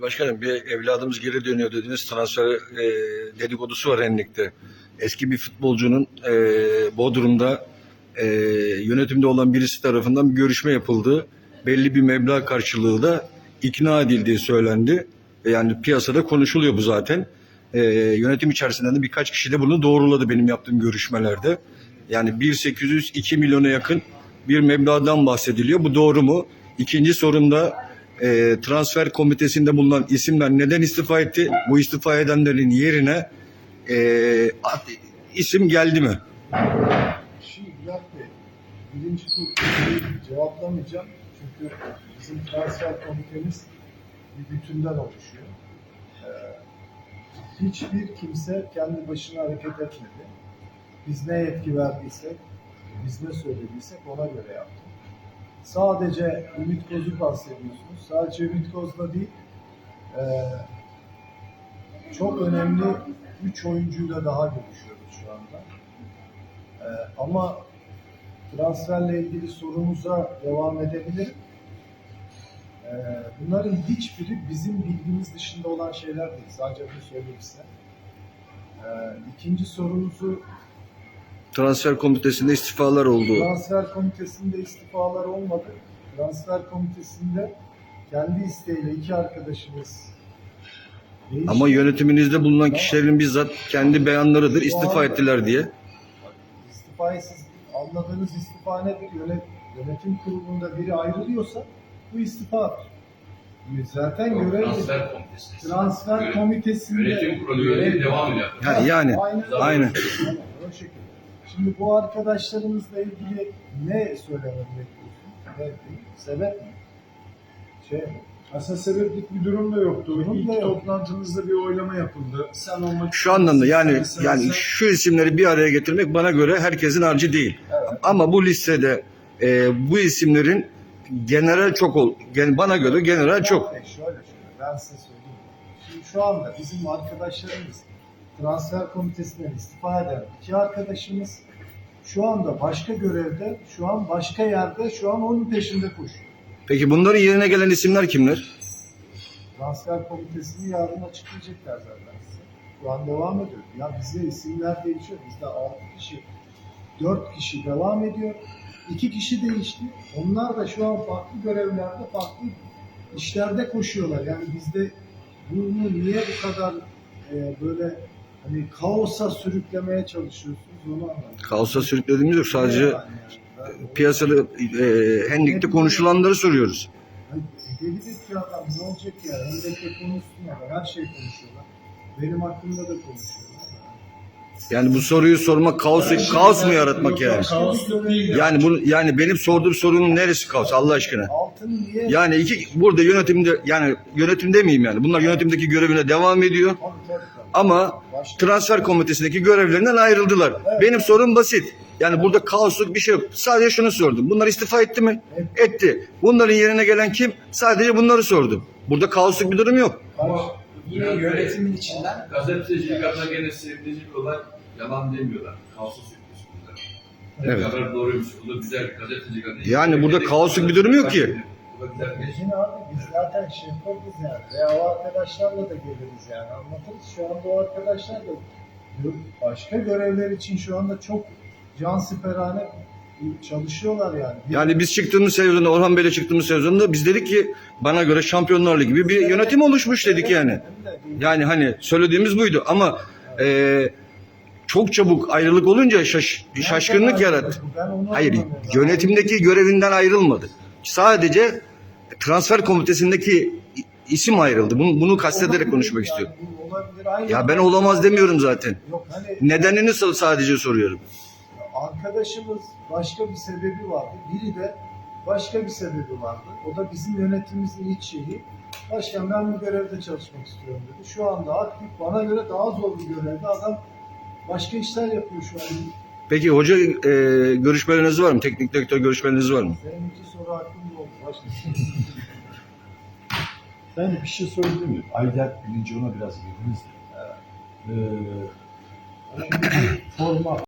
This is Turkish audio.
Başkanım bir evladımız geri dönüyor dediniz transfer e, dedikodusu var Enlik'te. Eski bir futbolcunun e, Bodrum'da e, yönetimde olan birisi tarafından bir görüşme yapıldı. Belli bir meblağ karşılığı da ikna edildiği söylendi. E, Yani piyasada konuşuluyor bu zaten. E, yönetim içerisinden de birkaç kişi de bunu doğruladı benim yaptığım görüşmelerde. Yani 1.800-2 milyona yakın bir meblağdan bahsediliyor. Bu doğru mu? İkinci sorumda e, transfer komitesinde bulunan isimler neden istifa etti? Bu istifa edenlerin yerine e, isim geldi mi? Şimdi Bülent Bey, birinci soruyu cevaplamayacağım. Çünkü bizim transfer komitemiz bir bütünden oluşuyor. Ee, hiçbir kimse kendi başına hareket etmedi. Biz ne yetki verdiysek, biz ne söylediysek ona göre yaptık. Sadece Ümit Koz'u bahsediyorsunuz. Sadece Ümit Koz'la değil, ee, çok önemli üç oyuncuyla daha görüşüyoruz şu anda. Ee, ama transferle ilgili sorunuza devam edebilirim. Ee, bunların hiçbiri bizim bilgimiz dışında olan şeyler değil. Sadece bunu söyleyeyim size. Ee, ikinci sorunuzu Transfer komitesinde istifalar oldu. transfer komitesinde istifalar olmadı. Transfer komitesinde kendi isteğiyle iki arkadaşımız değişti. Ama yönetiminizde bulunan kişilerin bizzat kendi beyanlarıdır istifa ettiler diye. İstifayı siz anladığınız istifa nedir? Yönet, yönetim kurulunda biri ayrılıyorsa bu istifadır. Zaten görev Transfer komitesi. transfer komitesinde Yönetim kurulu devam ediyor. Ha, yani aynen, aynen. Aynen. Şimdi bu arkadaşlarımızla ilgili ne söylemem bekliyorsun? Ne? Sebep mi? Şey mi? Aslında sebeplik bir durum da yoktu. Durum İlk da yok. toplantımızda bir oylama yapıldı. Sen olmak Şu anlamda yani Sen- yani sen- şu isimleri bir araya getirmek bana göre herkesin harcı değil. Evet. Ama bu listede e, bu isimlerin general çok ol. gen- Bana göre general çok. Şöyle şöyle ben size söyleyeyim. Şimdi şu anda bizim arkadaşlarımız transfer komitesinden istifa eden iki arkadaşımız şu anda başka görevde, şu an başka yerde, şu an onun peşinde koşuyor. Peki bunların yerine gelen isimler kimler? Transfer komitesini yarın açıklayacaklar zaten size. Şu an devam ediyor. Ya bize isimler değişiyor. Bizde 6 kişi, 4 kişi devam ediyor. 2 kişi değişti. Onlar da şu an farklı görevlerde, farklı işlerde koşuyorlar. Yani bizde bunu niye bu kadar e, böyle hani kaosa sürüklemeye çalışıyorsunuz onu anlamadım. Kaosa sürüklediğimiz yok. Sadece Yani yani ben- piyasada e, Hendik'te konuşulanları soruyoruz. Deli bir adam ne olacak ya? Hendek'te konuşsunlar. Her şey konuşuyorlar. Benim hakkımda da konuşuyorlar. Yani bu soruyu sormak kaos kaos mu yaratmak yani? Değil. Yani bunu yani benim sorduğum sorunun neresi kaos Allah aşkına? Yani iki burada yönetimde yani yönetim demeyeyim yani. Bunlar yönetimdeki görevine devam ediyor. Ama transfer komitesindeki görevlerinden ayrıldılar. Benim sorum basit. Yani burada kaosluk bir şey yok. Sadece şunu sordum. Bunlar istifa etti mi? Etti. Bunların yerine gelen kim? Sadece bunları sordum. Burada kaosluk bir durum yok. Yine yönetimin içinden gazetecilik adına gene sevdirecek olan yalan demiyorlar. Kaosu sürüklüyorsunuz. Evet. Evet. Haber doğruymuş. Bu da güzel bir gazetecilik adına. Yani burada kaosluk bir durum yok ki. Yine abi biz zaten şeffafız yani. Veya o arkadaşlarla da geliriz yani. Anlatırız. Şu anda o arkadaşlar da başka görevler için şu anda çok can siperhane çalışıyorlar yani. Yani biz çıktığımız sezonda Orhan Bey'le çıktığımız sezonda biz dedik ki bana göre Şampiyonlar Ligi gibi bir yönetim oluşmuş dedik yani. Yani hani söylediğimiz buydu ama e, çok çabuk ayrılık olunca şaş, şaşkınlık yarattı. Hayır yönetimdeki görevinden ayrılmadı. Sadece transfer komitesindeki isim ayrıldı. Bunu, bunu kastederek konuşmak istiyorum. Ya ben olamaz demiyorum zaten. Hani Nedenini sa- sadece soruyorum. Arkadaşımız başka bir sebebi vardı. Biri de başka bir sebebi vardı. O da bizim yönetimimizin iç şeyi. Başkan ben bu görevde çalışmak istiyorum dedi. Şu anda aktif bana göre daha zor bir görevde adam başka işler yapıyor şu an. Peki hoca e, görüşmeleriniz var mı? Teknik direktör görüşmeleriniz var mı? Senin iki soru hakkında oldu. Başka Ben bir şey söyledim mi? Ayder bilinci ona biraz girdiniz. Ee, şimdi forma